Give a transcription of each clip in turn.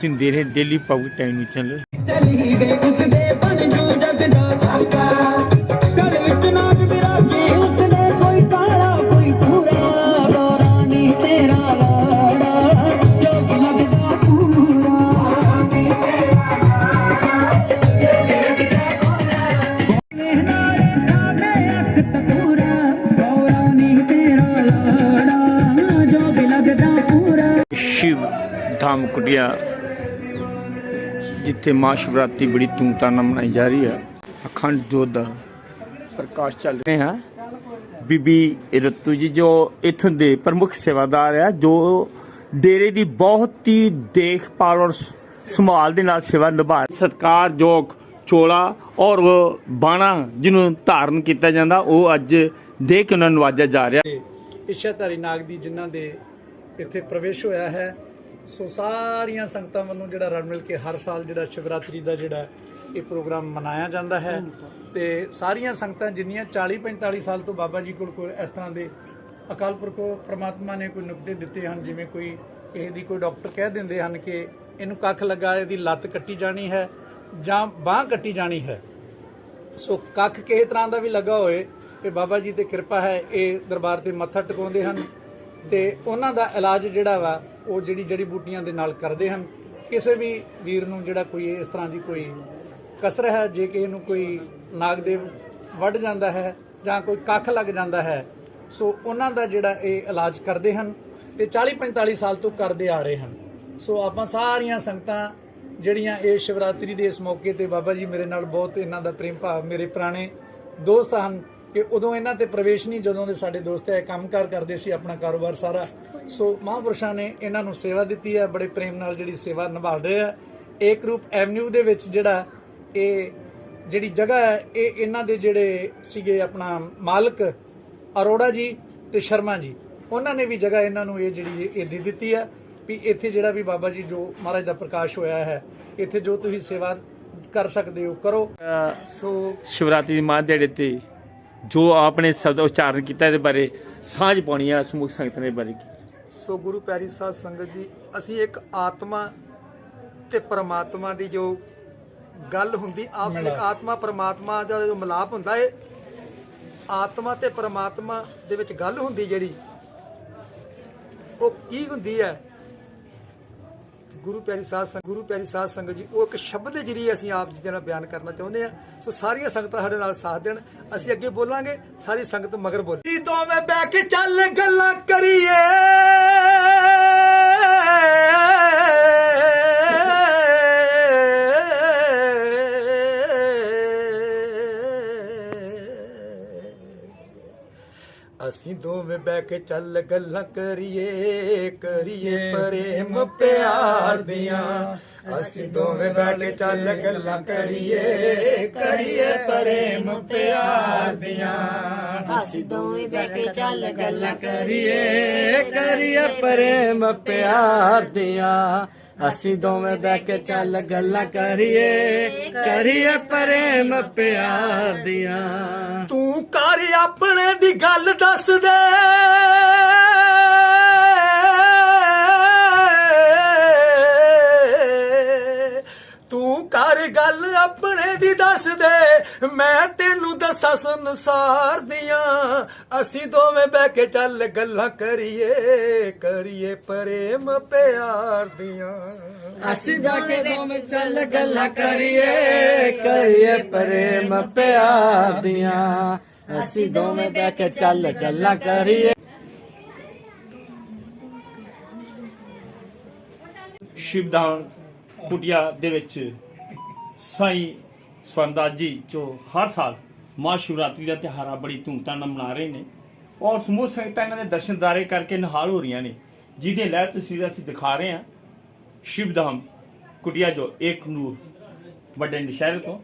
ਸਿੰਦੇ ਰਹੇ daily public time ਨੂੰ channel ਚਲੀ ਵੇ ਉਸਦੇ ਬਣ ਜੂ ਜਗ ਦਾ ਖਾਸਾ ਘਰ ਵਿੱਚ ਨਾਗ ਵਿਰਾਜੇ ਉਸਨੇ ਕੋਈ ਕਾਲਾ ਕੋਈ ਪੂਰਾ ਗੋਰਾ ਨੀ ਤੇਰਾ ਲਾੜਾ ਜੋਗ ਲੱਗਦਾ ਪੂਰਾ ਨਾਲੇ ਖਾਵੇ ਅੱਖ ਤਕੂਰਾ ਗੋਰਾ ਨੀ ਤੇਰਾ ਲਾੜਾ ਜੋਗ ਲੱਗਦਾ ਪੂਰਾ ਸ਼ਿਵ ਧਾਮ ਕੁਟਿਆ ਜਿੱਥੇ ਮਹਾ ਸ਼ਿਵਰਾਤਰੀ ਬੜੀ ਧੂਮਧਾਮ ਨਾਲ ਮਨਾਈ ਜਾ ਰਹੀ ਹੈ, ਅਖੰਡ ਜੋਤ ਦਾ ਪ੍ਰਕਾਸ਼ ਚੱਲ ਰਹੇ ਹਾਂ। ਬੀਬੀ ਰਤੂ ਜੀ ਜੋ ਇਥੋਂ ਦੇ ਪ੍ਰਮੁੱਖ ਸੇਵਾਦਾਰ ਆ ਜੋ ਡੇਰੇ ਦੀ ਬਹੁਤ ਹੀ ਦੇਖਭਾਲ ਔਰ ਸੰਭਾਲ ਦੇ ਨਾਲ ਸੇਵਾ ਨਿਭਾ ਸਤਕਾਰਯੋਗ ਚੋਲਾ ਔਰ ਬਾਣਾ ਜਿਹਨੂੰ ਧਾਰਨ ਕੀਤਾ ਜਾਂਦਾ, ਉਹ ਅੱਜ ਦੇ ਕੇ ਉਹਨਾਂ ਨੂੰ ਨਵਾਜਿਆ ਜਾ ਰਿਹਾ। ਤੇ ਇੱਛਾਧਾਰੀ ਨਾਗ ਦੀ ਜਿਨ੍ਹਾਂ ਦੇ ਇੱਥੇ ਪ੍ਰਵੇਸ਼ ਹੋਇਆ ਹੈ ਸੋ ਸਾਰੀਆਂ ਸੰਗਤਾਂ ਵੱਲੋਂ ਜਿਹੜਾ ਰਲ ਮਿਲ ਕੇ ਹਰ ਸਾਲ ਜਿਹੜਾ ਸ਼ਿਵਰਾਤਰੀ ਦਾ ਜਿਹੜਾ ਇਹ ਪ੍ਰੋਗਰਾਮ ਮਨਾਇਆ ਜਾਂਦਾ ਹੈ ਤੇ ਸਾਰੀਆਂ ਸੰਗਤਾਂ ਜਿੰਨੀਆਂ 40 45 ਸਾਲ ਤੋਂ ਬਾਬਾ ਜੀ ਕੋਲ ਕੋਈ ਇਸ ਤਰ੍ਹਾਂ ਦੇ ਅਕਾਲ ਪੁਰਖ ਪ੍ਰਮਾਤਮਾ ਨੇ ਕੋਈ ਨੁਕਤੇ ਦਿੱਤੇ ਹਨ, ਜਿਵੇਂ ਕੋਈ ਕਿਸੇ ਦੀ ਕੋਈ ਡਾਕਟਰ ਕਹਿ ਦਿੰਦੇ ਹਨ ਕਿ ਇਹਨੂੰ ਕੱਖ ਲੱਗਾ, ਇਹਦੀ ਲੱਤ ਕੱਟੀ ਜਾਣੀ ਹੈ ਜਾਂ ਬਾਹ ਕੱਟੀ ਜਾਣੀ ਹੈ। ਸੋ ਕੱਖ ਕਿਸੇ ਤਰ੍ਹਾਂ ਦਾ ਵੀ ਲੱਗਾ ਹੋਏ ਤੇ ਬਾਬਾ ਜੀ ਤੇ ਕਿਰਪਾ ਹੈ, ਇਹ ਦਰਬਾਰ ਤੇ ਮੱਥਾ ਟਿਕਾਉਂਦੇ ਹਨ। ਤੇ ਉਹਨਾਂ ਦਾ ਇਲਾਜ ਜਿਹੜਾ ਵਾ, ਉਹ ਜਿਹੜੀ ਜੜੀ ਬੂਟੀਆਂ ਦੇ ਨਾਲ ਕਰਦੇ ਹਨ। ਕਿਸੇ ਵੀ ਵੀਰ ਨੂੰ ਜਿਹੜਾ ਕੋਈ ਇਸ ਤਰ੍ਹਾਂ ਦੀ ਕੋਈ ਕਸਰ ਹੈ, ਜੇ ਕਿ ਇਹਨੂੰ ਕੋਈ ਨਾਗਦੇਵ ਵੱਢ ਜਾਂਦਾ ਹੈ ਜਾਂ ਕੋਈ ਕੱਖ ਲੱਗ ਜਾਂਦਾ ਹੈ, ਸੋ ਉਹਨਾਂ ਦਾ ਜਿਹੜਾ ਇਹ ਇਲਾਜ ਕਰਦੇ ਹਨ ਤੇ 40 45 ਸਾਲ ਤੋਂ ਕਰਦੇ ਆ ਰਹੇ ਹਨ। ਸੋ ਆਪਾਂ ਸਾਰੀਆਂ ਸੰਗਤਾਂ ਜਿਹੜੀਆਂ ਇਹ ਸ਼ਿਵਰਾਤਰੀ ਦੇ ਇਸ ਮੌਕੇ ਤੇ ਬਾਬਾ ਜੀ ਮੇਰੇ ਨਾਲ ਬਹੁਤ ਇਹਨਾਂ ਦਾ ਪ੍ਰੇਮ ਭਾਵ ਮੇਰੇ ਪੁਰਾਣੇ ਦੋਸਤ ਹਨ ਕਿ ਉਦੋਂ ਇਹਨਾਂ ਤੇ ਪ੍ਰਵੇਸ਼ ਨਹੀਂ, ਜਦੋਂ ਦੇ ਸਾਡੇ ਦੋਸਤ ਹੈ ਕੰਮਕਾਰ ਕਰਦੇ ਸੀ, ਆਪਣਾ ਕਾਰੋਬਾਰ ਸਾਰਾ। ਸੋ ਮਹਾਂਪੁਰਸ਼ਾਂ ਨੇ ਇਹਨਾਂ ਨੂੰ ਸੇਵਾ ਦਿੱਤੀ ਹੈ, ਬੜੇ ਪ੍ਰੇਮ ਨਾਲ ਜਿਹੜੀ ਸੇਵਾ ਨਿਭਾਲ ਰਹੇ ਆ। ਏਕ ਰੂਪ ਐਵਨਿਊ ਦੇ ਵਿੱਚ ਜਿਹੜਾ ਇਹ ਜਿਹੜੀ ਜਗ੍ਹਾ ਹੈ, ਇਹ ਇਹਨਾਂ ਦੇ ਜਿਹੜੇ ਸੀਗੇ ਆਪਣਾ ਮਾਲਕ ਅਰੋੜਾ ਜੀ ਤੇ ਸ਼ਰਮਾ ਜੀ। ਉਹਨਾਂ ਨੇ ਵੀ ਜਗ੍ਹਾ ਇਹਨਾਂ ਨੂੰ ਇਹ ਜਿਹੜੀ ਇਹ ਦੇ ਦਿੱਤੀ ਹੈ ਵੀ ਇੱਥੇ ਜਿਹੜਾ ਵੀ ਬਾਬਾ ਜੀ ਜੋ ਮਹਾਰਾਜ ਦਾ ਪ੍ਰਕਾਸ਼ ਹੋਇਆ ਹੈ, ਇੱਥੇ ਜੋ ਤੁਸੀਂ ਸੇਵਾ ਕਰ ਸਕਦੇ ਹੋ, ਕਰੋ। ਸੋ ਸ਼ਿਵਰਾਤਰੀ ਦੀ ਮਾਂ ਦਿਹਾੜੇ ਤੇ ਜੋ ਆਪਨੇ ਸ਼ਬਦ ਉਚਾਰਨ ਕੀਤਾ ਇਹਦੇ ਬਾਰੇ ਸਾਂਝ ਪਾਉਣੀ ਆ ਸਮੂਹ ਸੰਗਤ ਨੇ ਬਾਰੇ ਕੀ? ਸੋ ਗੁਰੂ ਪਿਆਰੀ ਸਾਧ ਸੰਗਤ ਜੀ ਅਸੀਂ ਇੱਕ ਆਤਮਾ ਤੇ ਪਰਮਾਤਮਾ ਦੀ ਜੋ ਗੱਲ ਹੁੰਦੀ ਆਪਸ ਵਿੱਚ ਆਤਮਾ ਪਰਮਾਤਮਾ ਦਾ ਜੋ ਮਿਲਾਪ ਹੁੰਦਾ ਏ ਆਤਮਾ ਤੇ ਪਰਮਾਤਮਾ ਦੇ ਵਿੱਚ ਗੱਲ ਹੁੰਦੀ ਜਿਹੜੀ ਉਹ ਕੀ ਹੁੰਦੀ ਹੈ? ਗੁਰੂ ਪਿਆਰੀ ਸਾਧ ਸੰਗਤ, ਗੁਰੂ ਪਿਆਰੀ ਸਾਧ ਸੰਗਤ ਜੀ, ਉਹ ਇੱਕ ਸ਼ਬਦ ਦੇ ਜਰੀਏ ਅਸੀਂ ਆਪ ਜੀ ਦੇ ਨਾਲ ਬਿਆਨ ਕਰਨਾ ਚਾਹੁੰਦੇ ਆ ਸੋ ਸਾਰੀਆਂ ਸੰਗਤਾਂ ਸਾਡੇ ਨਾਲ ਸਾਥ ਦੇਣ। ਅਸੀਂ ਅੱਗੇ ਬੋਲਾਂਗੇ, ਸਾਰੀ ਸੰਗਤ ਮਗਰ ਬੋਲੇ। ਦੋਵੇਂ ਬਹਿ ਕੇ ਚੱਲ ਗੱਲਾਂ ਕਰੀਏ। ਅਸੀਂ ਦੋਵੇਂ ਬਹਿ ਕੇ ਚੱਲ ਗੱਲਾਂ ਕਰੀਏ ਕਰੀਏ ਪ੍ਰੇਮ ਪਿਆਰ ਦੀਆਂ। ਅਸੀਂ ਦੋਵੇਂ ਬਹਿ ਕੇ ਚੱਲ ਗੱਲਾਂ ਕਰੀਏ ਕਰੀਏ ਪ੍ਰੇਮ ਪਿਆਰ ਦੀਆਂ। ਅਸੀਂ ਦੋਵੇਂ ਬਹਿ ਕੇ ਚੱਲ ਗੱਲਾਂ ਕਰੀਏ ਕਰੀਏ ਪ੍ਰੇਮ ਪਿਆਰ ਦੀਆਂ। ਅਸੀਂ ਦੋਵੇਂ ਬਹਿ ਕੇ ਚੱਲ ਗੱਲਾਂ ਕਰੀਏ ਕਰੀਏ ਪ੍ਰੇਮ ਪਿਆਰ ਦੀਆਂ। ਤੂੰ ਕਰ ਆਪਣੇ ਦੀ ਗੱਲ ਦੱਸ ਦੇ। ਕਰ ਗੱਲ ਆਪਣੇ ਦੀ ਦੱਸ ਦੇ। ਮੈਂ ਤੈਨੂੰ ਦੱਸਾਂ ਸੰਸਾਰ ਦੀਆਂ। ਅਸੀਂ ਦੋਵੇਂ ਬਹਿ ਕੇ ਚੱਲ ਗੱਲਾਂ ਕਰੀਏ ਕਰੀਏ ਪ੍ਰੇਮ ਪਿਆਰ ਦੀਆਂ। ਅਸੀਂ ਜਾ ਕੇ ਦੋਵੇਂ ਚੱਲ ਗੱਲਾਂ ਕਰੀਏ ਕਰੀਏ ਪ੍ਰੇਮ ਪਿਆਰ ਦੀਆਂ। ਅਸੀਂ ਦੋਵੇਂ ਬਹਿ ਕੇ ਚੱਲ ਗੱਲਾਂ ਕਰੀਏ। ਸ਼ਿਵਦਾਨ ਕੁਟਿਆ ਦੇ ਵਿੱਚ ਸਾਈ ਸਵੰਦਾਸ ਜੀ ਜੋ ਹਰ ਸਾਲ ਮਹਾ ਸ਼ਿਵਰਾਤਰੀ ਦਾ ਤਿਉਹਾਰ ਬੜੀ ਧੂਮਧਾਮ ਨਾਲ ਮਨਾ ਰਹੇ ਨੇ। ਔਰ ਸਮੂਹ ਸੰਗਤਾਂ ਇਹਨਾਂ ਦੇ ਦਰਸ਼ਨਦਾਰੇ ਕਰਕੇ ਨਿਹਾਲ ਹੋ ਰਹੀਆਂ ਨੇ ਜਿਹਦੇ ਲੈ ਤਸਵੀਰਾਂ ਅਸੀਂ ਦਿਖਾ ਰਹੇ ਹਾਂ ਸ਼ਿਵਧਾਮ ਕੁਟਿਆ ਜੋ ਇੱਕ ਨੂਰ ਵੱਡੇ ਨਸ਼ਹਿਰੇ ਤੋਂ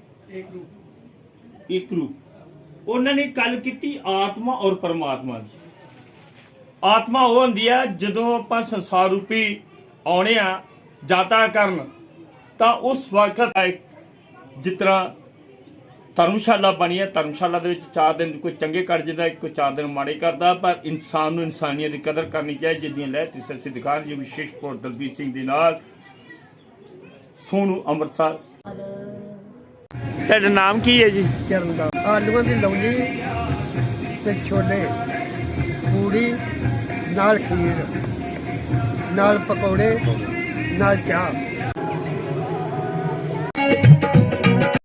ਇੱਕ ਰੂਪ। ਉਹਨਾਂ ਨੇ ਗੱਲ ਕੀਤੀ ਆਤਮਾ ਔਰ ਪਰਮਾਤਮਾ ਦੀ। ਆਤਮਾ ਉਹ ਹੁੰਦੀ ਆ ਜਦੋਂ ਆਪਾਂ ਸੰਸਾਰ ਰੂਪੀ ਆਉਣੇ ਆ ਜਾਤਾ ਕਰਨ ਤਾਂ ਉਸ ਵਕਤ ਇੱਕ ਜਿਸ ਤਰ੍ਹਾਂ ਧਰਮਸ਼ਾਲਾ ਬਣੀ ਹੈ ਧਰਮਸ਼ਾਲਾ ਦੇ ਵਿੱਚ ਚਾਰ ਦਿਨ ਕੋਈ ਚੰਗੇ ਕਰ ਜਿੰਦਾ ਕੋਈ ਚਾਰ ਦਿਨ ਮਾੜੇ ਕਰਦਾ ਪਰ ਇਨਸਾਨ ਨੂੰ ਇਨਸਾਨੀਅਤ ਦੀ ਕਦਰ ਕਰਨੀ ਚਾਹੀਦੀ ਜਿੱਦਾਂ ਲੈ ਤਿਸਰ ਸਿਧਕਾਰ ਜੀ ਵਿਸ਼ੇਸ਼ ਕੋਰ ਦਲਬੀਰ ਸਿੰਘ ਦੇ ਨਾਲ ਸੋਨੂ ਅੰਮ੍ਰਿਤਸਰ। ਤੁਹਾਡਾ ਨਾਮ ਕੀ ਹੈ ਜੀ? ਚਰਨ ਦਾ ਆਲੂਆਂ ਦੀ ਲੌਂਜੀ ਤੇ ਛੋਲੇ ਪੂੜੀ ਨਾਲ ਖੀਰ ਨਾਲ ਪਕੌੜੇ ਨਾਲ ਚਾਹ।